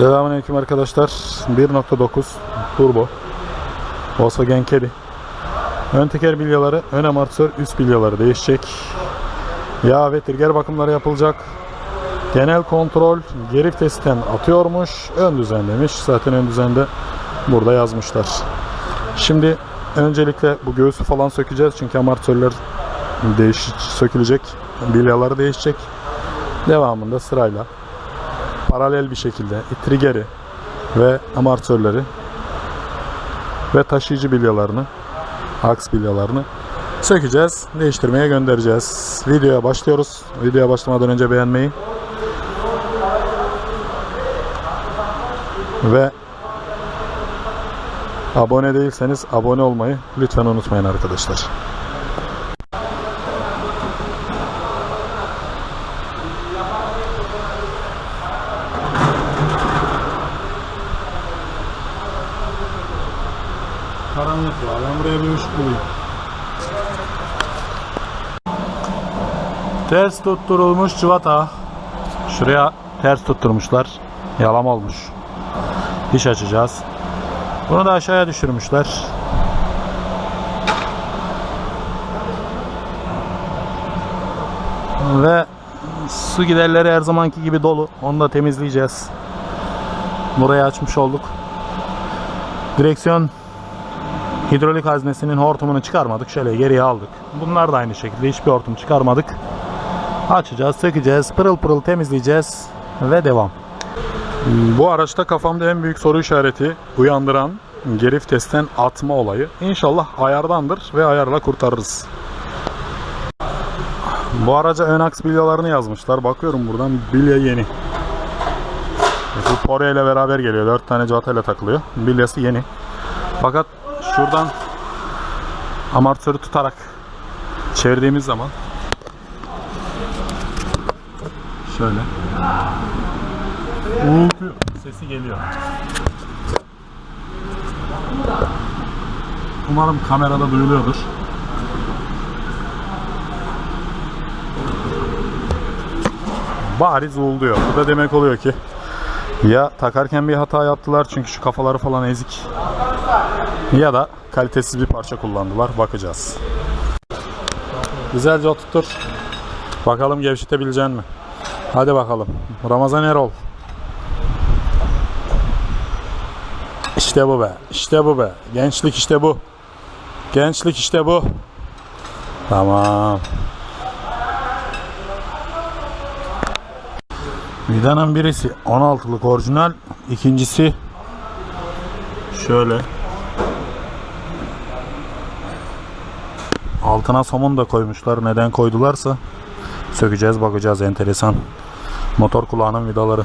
Selamünaleyküm arkadaşlar. 1.9 turbo Volkswagen Caddy. Ön teker bilyaları, ön amortisör, üst bilyaları değişecek. Yağ ve trigger bakımları yapılacak. Genel kontrol geri testten atıyormuş. Ön düzen demiş. Zaten ön düzende burada yazmışlar. Şimdi öncelikle bu göğsü falan sökeceğiz. Çünkü amortisörler değiş sökülecek. Bilyaları değişecek. Devamında sırayla paralel bir şekilde triggeri ve amortisörleri ve taşıyıcı bilyalarını, aks bilyalarını sökeceğiz, değiştirmeye göndereceğiz. Videoya başlıyoruz. Videoya başlamadan önce beğenmeyi ve abone değilseniz abone olmayı lütfen unutmayın arkadaşlar. Karanlık ya. Ben buraya bir ışık bulayım. Ters tutturulmuş cıvata. Şuraya ters tutturmuşlar. Yalam olmuş. Diş açacağız. Bunu da aşağıya düşürmüşler. Ve su giderleri her zamanki gibi dolu. Onu da temizleyeceğiz. Burayı açmış olduk. Direksiyon hidrolik haznesinin hortumunu çıkarmadık. Şöyle geriye aldık. Bunlar da aynı şekilde hiçbir hortum çıkarmadık. Açacağız, sökeceğiz, pırıl pırıl temizleyeceğiz ve devam. Bu araçta kafamda en büyük soru işareti uyandıran geri vitesten atma olayı. İnşallah ayardandır ve ayarla kurtarırız. Bu araca ön aks bilyalarını yazmışlar. Bakıyorum buradan bilya yeni. Bu Pore ile beraber geliyor. 4 tane civata ile takılıyor. Bilyası yeni. Fakat şuradan amortisörü tutarak çevirdiğimiz zaman şöyle uğultu sesi geliyor. Umarım kamerada duyuluyordur. Bariz uğulduyor. Bu da demek oluyor ki ya takarken bir hata yaptılar çünkü şu kafaları falan ezik ya da kalitesiz bir parça kullandılar. Bakacağız. Güzelce oturtur. Bakalım gevşetebilecek mi? Hadi bakalım. Ramazan Erol. İşte bu be. İşte bu be. Gençlik işte bu. Gençlik işte bu. Tamam. Vidanın birisi 16'lık orijinal. ikincisi şöyle. Altına somun da koymuşlar. Neden koydularsa sökeceğiz bakacağız enteresan. Motor kulağının vidaları.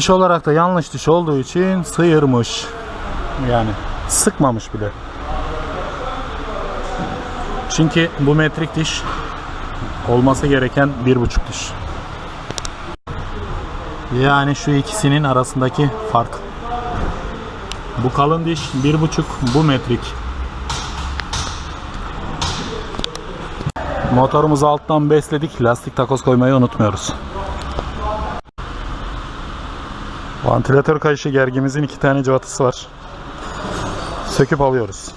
Diş olarak da yanlış diş olduğu için sıyırmış. Yani sıkmamış bile. Çünkü bu metrik diş olması gereken bir buçuk diş. Yani şu ikisinin arasındaki fark. Bu kalın diş bir buçuk, bu metrik. Motorumuzu alttan besledik. Lastik takoz koymayı unutmuyoruz. Vantilatör kayışı gergimizin iki tane cıvatası var. Söküp alıyoruz.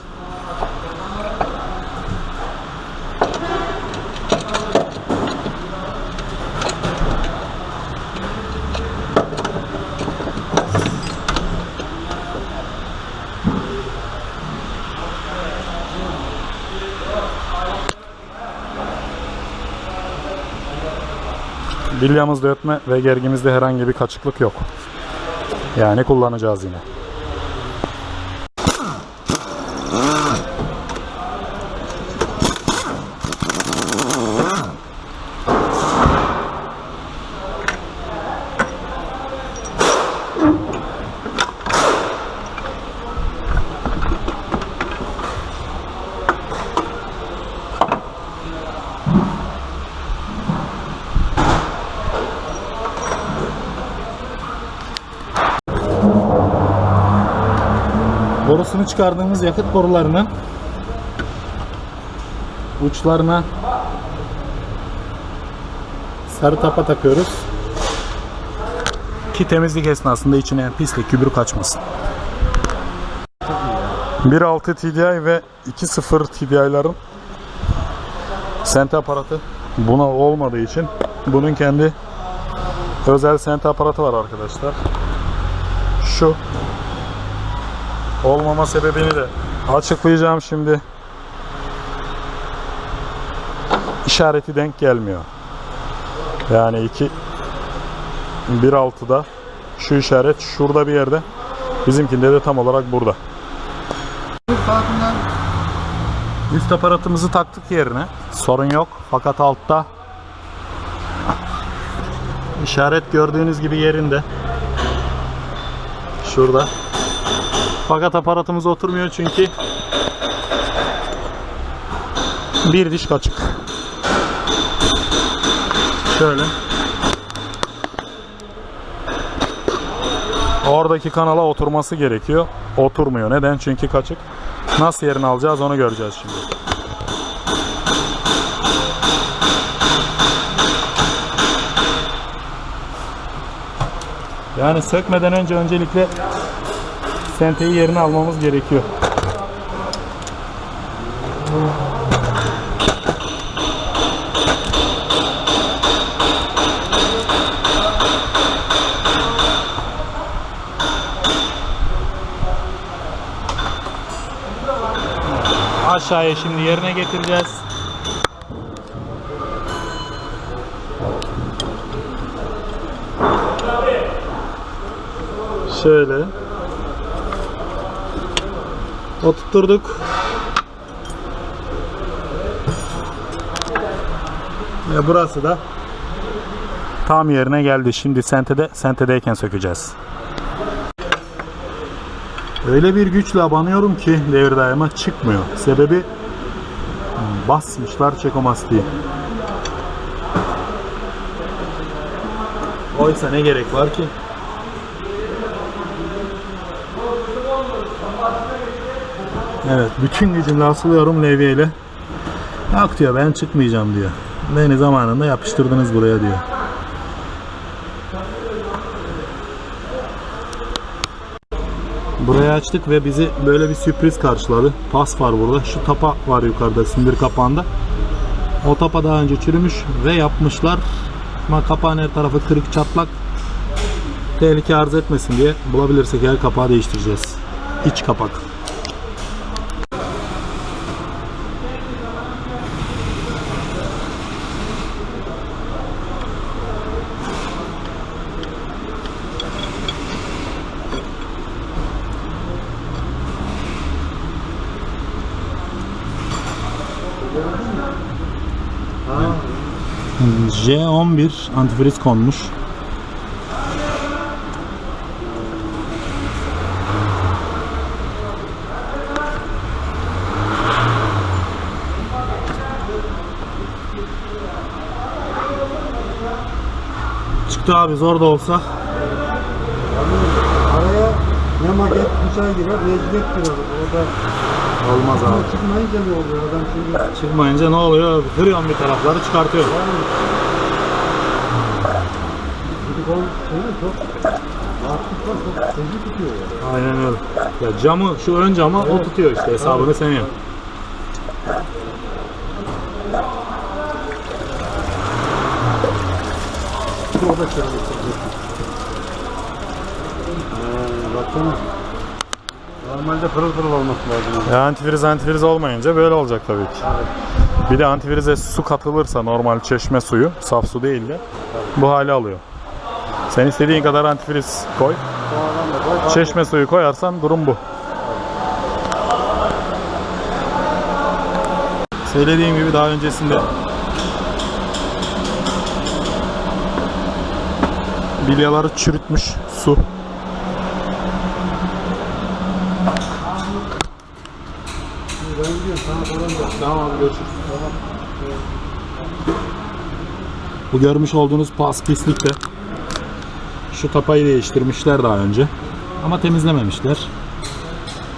Bilyamızda ötme ve gergimizde herhangi bir kaçıklık yok. Yani kullanacağız yine. Borularını çıkardığımız yakıt borularının uçlarına sarı tapa takıyoruz. Ki temizlik esnasında içine pislik, kübür kaçmasın. 1.6 TDI ve 2.0 TDI'ların sente aparatı buna olmadığı için bunun kendi özel sente aparatı var arkadaşlar. Şu olmama sebebini de açıklayacağım şimdi. İşareti denk gelmiyor. Yani 2 1.6'da şu işaret şurada bir yerde. Bizimkinde de tam olarak burada. Üst aparatımızı taktık yerine. Sorun yok. Fakat altta işaret gördüğünüz gibi yerinde. Şurada. Fakat aparatımız oturmuyor çünkü bir diş kaçık. Şöyle. Oradaki kanala oturması gerekiyor. Oturmuyor. Neden? Çünkü kaçık. Nasıl yerini alacağız onu göreceğiz şimdi. Yani sökmeden önce öncelikle senteyi yerine almamız gerekiyor. Aşağıya şimdi yerine getireceğiz. Şöyle. Oturtturduk. Ve burası da tam yerine geldi. Şimdi sentede sentedeyken sökeceğiz. Öyle bir güçle abanıyorum ki devir daima çıkmıyor. Sebebi hmm, basmışlar çekomastiği. Oysa ne gerek var ki? Evet, bütün gücümle asılıyorum levyeyle. Yok diyor, ben çıkmayacağım diyor. Beni zamanında yapıştırdınız buraya diyor. Burayı açtık ve bizi böyle bir sürpriz karşıladı. Pas var burada. Şu tapa var yukarıda sindir kapağında. O tapa daha önce çürümüş ve yapmışlar. Ama kapağın her tarafı kırık çatlak. Tehlike arz etmesin diye bulabilirsek her kapağı değiştireceğiz. İç kapak. J11 antifriz konmuş. Çıktı abi zor da olsa. araya ne maket bıçağı girer ne girer. Orada Olmaz abi. çıkmayınca ne oluyor adam şimdi? Çıkmayınca ne oluyor? Kırıyorum bir tarafları çıkartıyorum. Silikon şeyi çok artık var çok hızlı tutuyor ya. Aynen öyle. Ya camı şu ön camı o tutuyor işte hesabını sen yap. O da çözülüyor. Ee, baksana. Normalde pırıl pırıl olması lazım. Ya antifriz antifriz olmayınca böyle olacak tabii ki. Bir de antifrize su katılırsa normal çeşme suyu, saf su değil de bu hali alıyor. Sen istediğin kadar antifriz koy. Koy. Çeşme suyu koyarsan durum bu. Söylediğim gibi daha öncesinde bilyaları çürütmüş su. Bu görmüş olduğunuz pas pislikte. Şu tapayı değiştirmişler daha önce. Ama temizlememişler.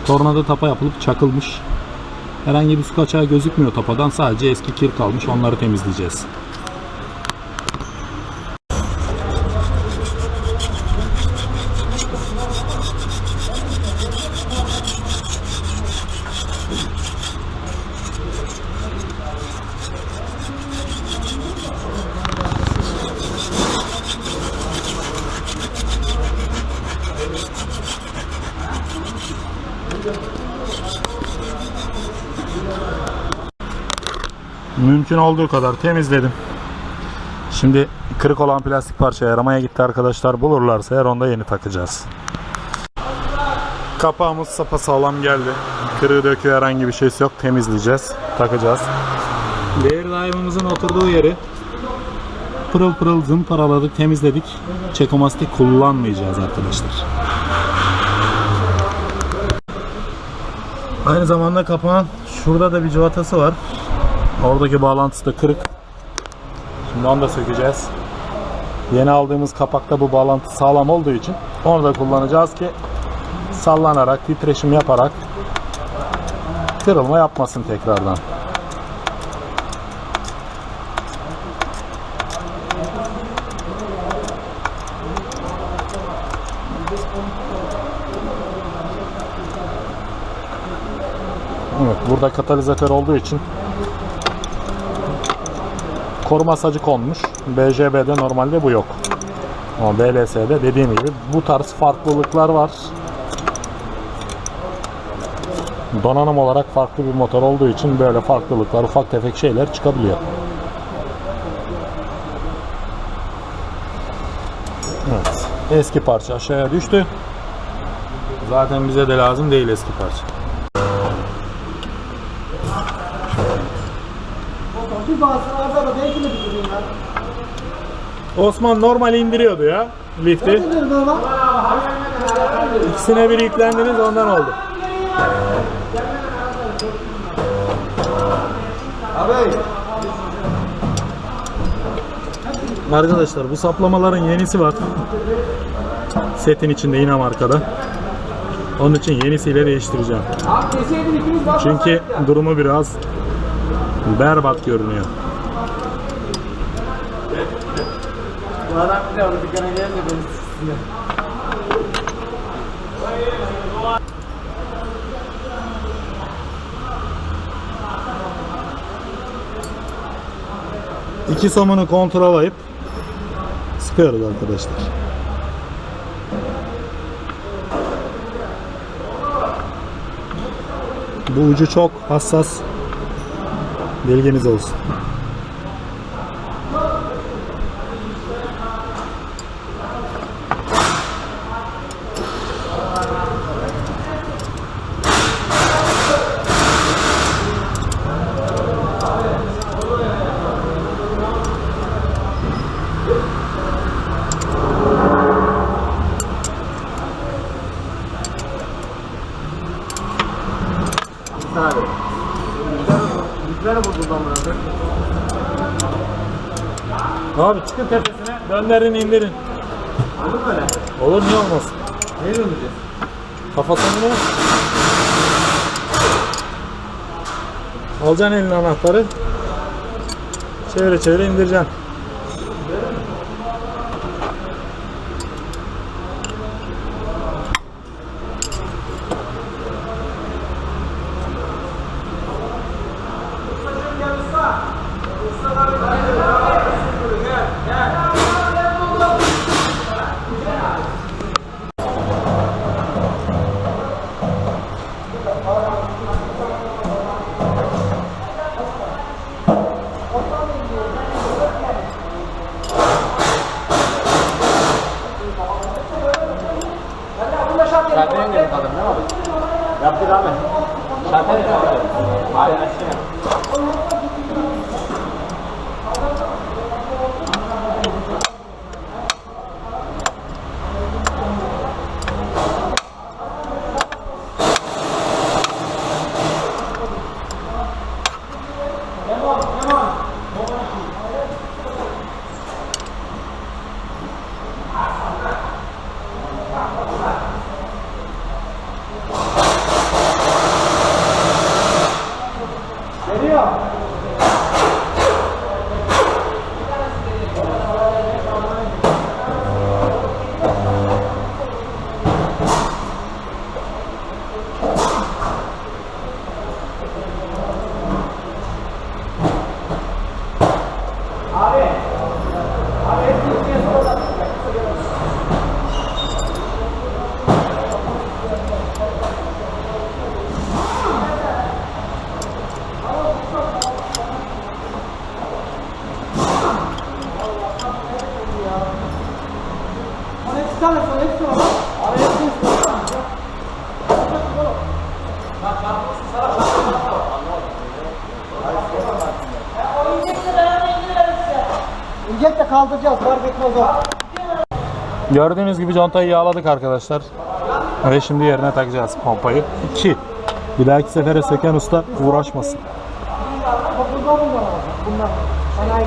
Tornada tapa yapılıp çakılmış. Herhangi bir su kaçağı gözükmüyor tapadan. Sadece eski kir kalmış. Onları temizleyeceğiz. Mümkün olduğu kadar temizledim. Şimdi kırık olan plastik parça aramaya gitti arkadaşlar. Bulurlarsa eğer onda yeni takacağız. Kapağımız sapasağlam geldi. Kırığı döküğü herhangi bir şeysi yok. Temizleyeceğiz. Takacağız. Değer daimimizin oturduğu yeri pırıl pırıl zımparaladık, temizledik. Çekomastik kullanmayacağız arkadaşlar. Aynı zamanda kapağın şurada da bir cıvatası var. Oradaki bağlantısı da kırık. Şimdi onu da sökeceğiz. Yeni aldığımız kapakta bu bağlantı sağlam olduğu için onu da kullanacağız ki sallanarak, titreşim yaparak kırılma yapmasın tekrardan. Evet, burada katalizatör olduğu için koruma sacı konmuş. BJB'de normalde bu yok. Ama BLS'de dediğim gibi bu tarz farklılıklar var. Donanım olarak farklı bir motor olduğu için böyle farklılıklar, ufak tefek şeyler çıkabiliyor. Evet. Eski parça aşağıya düştü. Zaten bize de lazım değil eski parça. Bir bazı arada da belki de bitireyim ya. Osman normal indiriyordu ya lifti. İkisine bir yüklendiniz ondan oldu. Abi. Arkadaşlar bu saplamaların yenisi var. Setin içinde yine markada. Onun için yenisiyle değiştireceğim. Çünkü durumu biraz berbat görünüyor. Bu adam bir de orada dükkana sıkıyor. İki somunu kontrol alıp sıkıyoruz arkadaşlar. Bu ucu çok hassas. Bilginiz olsun. Abi. Güzel bu buradan bırakır. Abi çıkın dönderin indirin. Olur mu öyle? Olur niye olmasın? Neyle öleceğiz? Kafasını Alacaksın eline anahtarı. Çevire çevire indireceksin. Gördüğünüz gibi contayı yağladık arkadaşlar. Ve şimdi yerine takacağız pompayı. 2. Bir dahaki sefere söken usta uğraşmasın. Abi.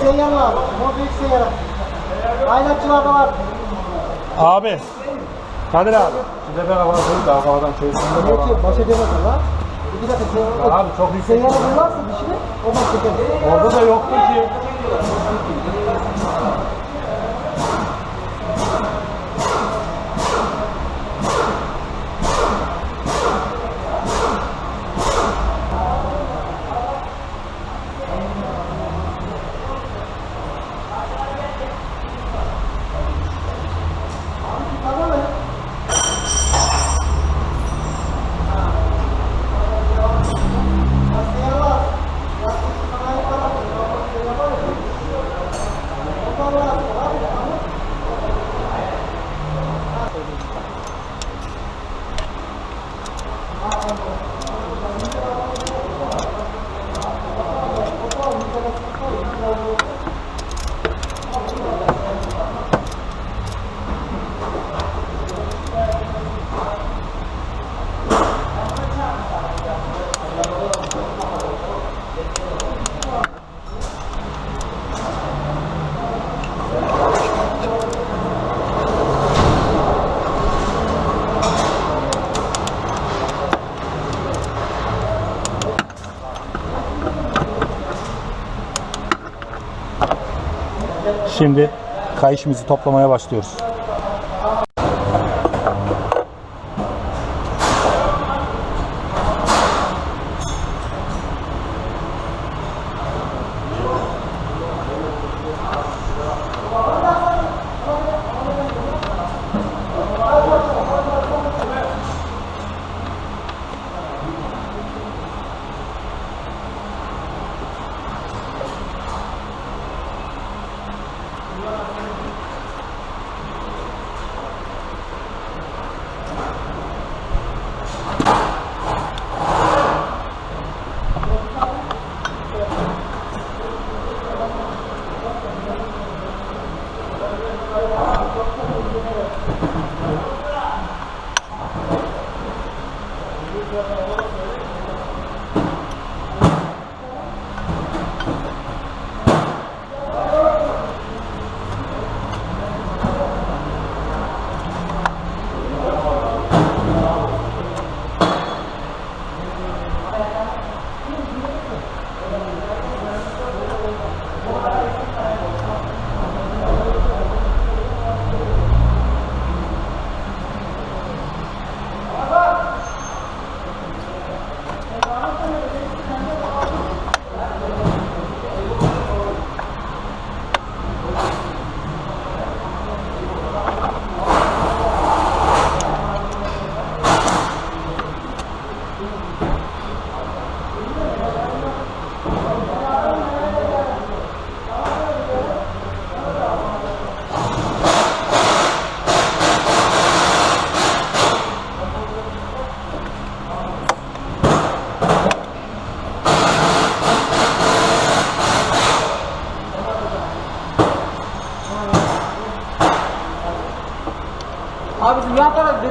Seyyar, var. Büyük seyyar. Var. Kadir abi. Size ben havadan. Peki baş edemezsin lan. Seyyar. Abi çok yüksek. Seyyarı bulursa dişini ondan çekeriz. Orada da yoktu ki. Şimdi kayışımızı toplamaya başlıyoruz.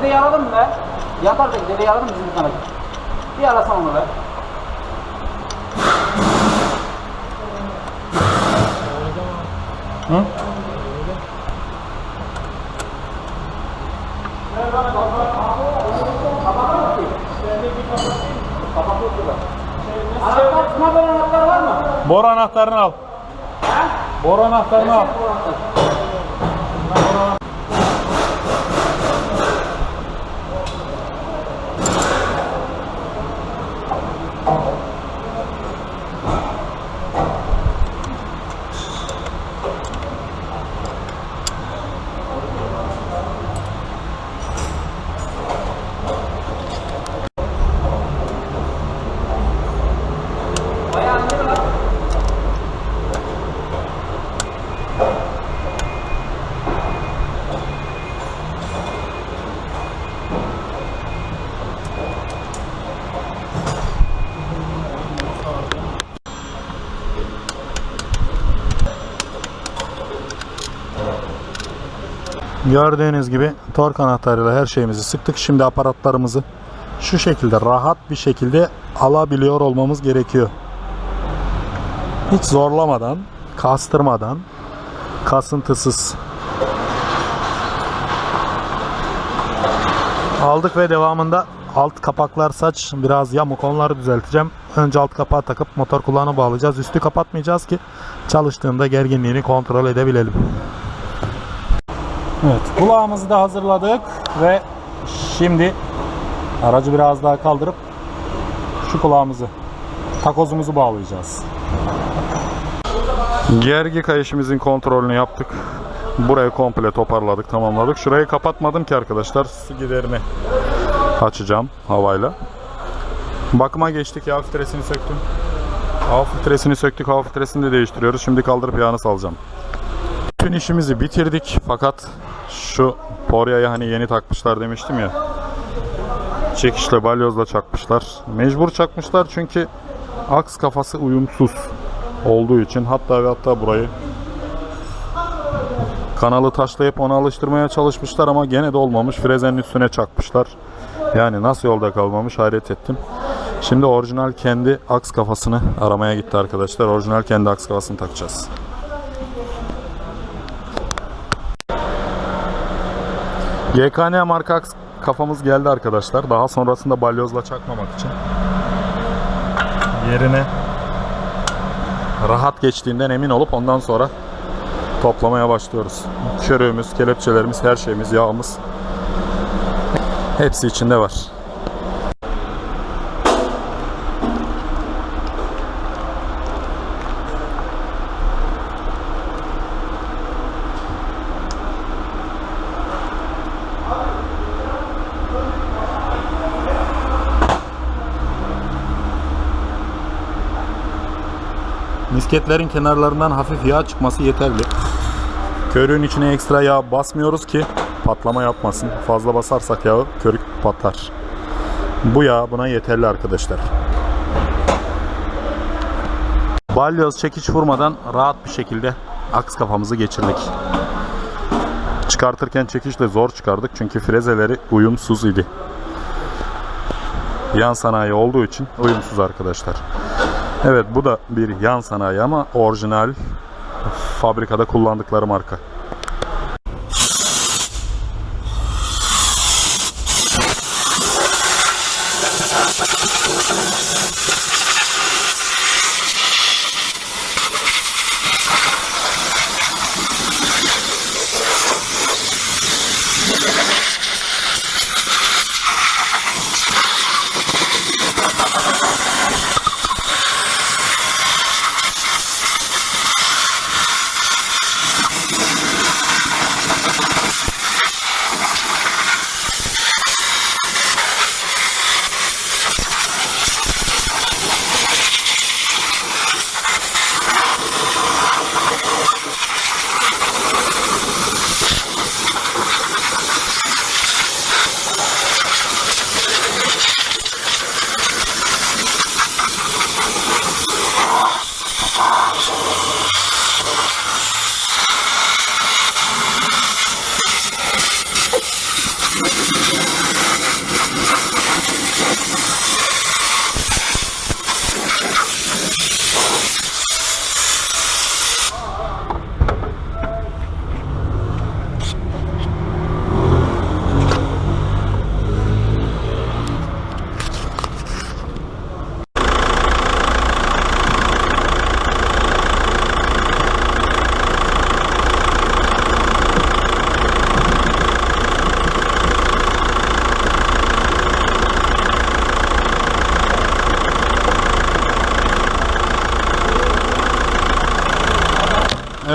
Dedeyi alalım mı taraftaki dedeyi alalım bizim tarafa? Bir arasana onu be. Hı? Anahtar, var mı? Boru anahtarını al. Boru anahtarını al. Gördüğünüz gibi tork anahtarıyla her şeyimizi sıktık. Şimdi aparatlarımızı şu şekilde rahat bir şekilde alabiliyor olmamız gerekiyor. Hiç zorlamadan, kastırmadan, kasıntısız. Aldık ve devamında alt kapaklar saç biraz yamuk onları düzelteceğim. Önce alt kapağı takıp motor kulağına bağlayacağız. Üstü kapatmayacağız ki çalıştığında gerginliğini kontrol edebilelim. Evet kulağımızı da hazırladık ve şimdi aracı biraz daha kaldırıp şu kulağımızı takozumuzu bağlayacağız. Gergi kayışımızın kontrolünü yaptık. Burayı komple toparladık, tamamladık. Şurayı kapatmadım ki arkadaşlar. Su giderini açacağım havayla. Bakıma geçtik. Yağ filtresini söktüm. Hava filtresini söktük. Hava filtresini de değiştiriyoruz. Şimdi kaldırıp yağını salacağım. Bütün işimizi bitirdik. Fakat şu poryayı hani yeni takmışlar demiştim ya. Çekişle balyozla çakmışlar. Mecbur çakmışlar çünkü aks kafası uyumsuz olduğu için hatta ve hatta burayı kanalı taşlayıp onu alıştırmaya çalışmışlar ama gene de olmamış. Frezenin üstüne çakmışlar. Yani nasıl yolda kalmamış hayret ettim. Şimdi orijinal kendi aks kafasını aramaya gitti arkadaşlar. Orijinal kendi aks kafasını takacağız. GKN marka kafamız geldi arkadaşlar. Daha sonrasında balyozla çakmamak için. Yerine rahat geçtiğinden emin olup ondan sonra toplamaya başlıyoruz. Körüğümüz, kelepçelerimiz, her şeyimiz, yağımız hepsi içinde var. Misketlerin kenarlarından hafif yağ çıkması yeterli. Körüğün içine ekstra yağ basmıyoruz ki patlama yapmasın. Fazla basarsak yağı körük patlar. Bu yağ buna yeterli arkadaşlar. Balyoz çekiç vurmadan rahat bir şekilde aks kafamızı geçirdik. Çıkartırken çekişle zor çıkardık çünkü frezeleri uyumsuz idi. Yan sanayi olduğu için uyumsuz arkadaşlar. Evet bu da bir yan sanayi ama orijinal fabrikada kullandıkları marka.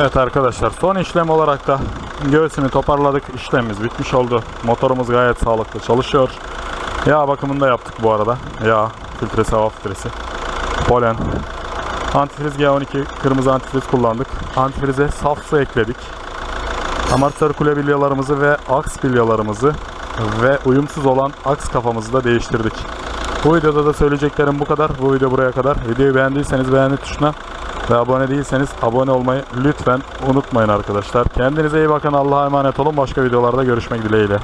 Evet arkadaşlar son işlem olarak da göğsünü toparladık. İşlemimiz bitmiş oldu. Motorumuz gayet sağlıklı çalışıyor. Yağ bakımını da yaptık bu arada. Yağ, filtresi, hava filtresi, polen. Antifriz G12 kırmızı antifriz kullandık. Antifrize saf su ekledik. Amortisör kule bilyalarımızı ve aks bilyalarımızı ve uyumsuz olan aks kafamızı da değiştirdik. Bu videoda da söyleyeceklerim bu kadar. Bu video buraya kadar. Videoyu beğendiyseniz beğeni tuşuna Ve abone değilseniz abone olmayı lütfen unutmayın arkadaşlar. Kendinize iyi bakın. Allah'a emanet olun. Başka videolarda görüşmek dileğiyle.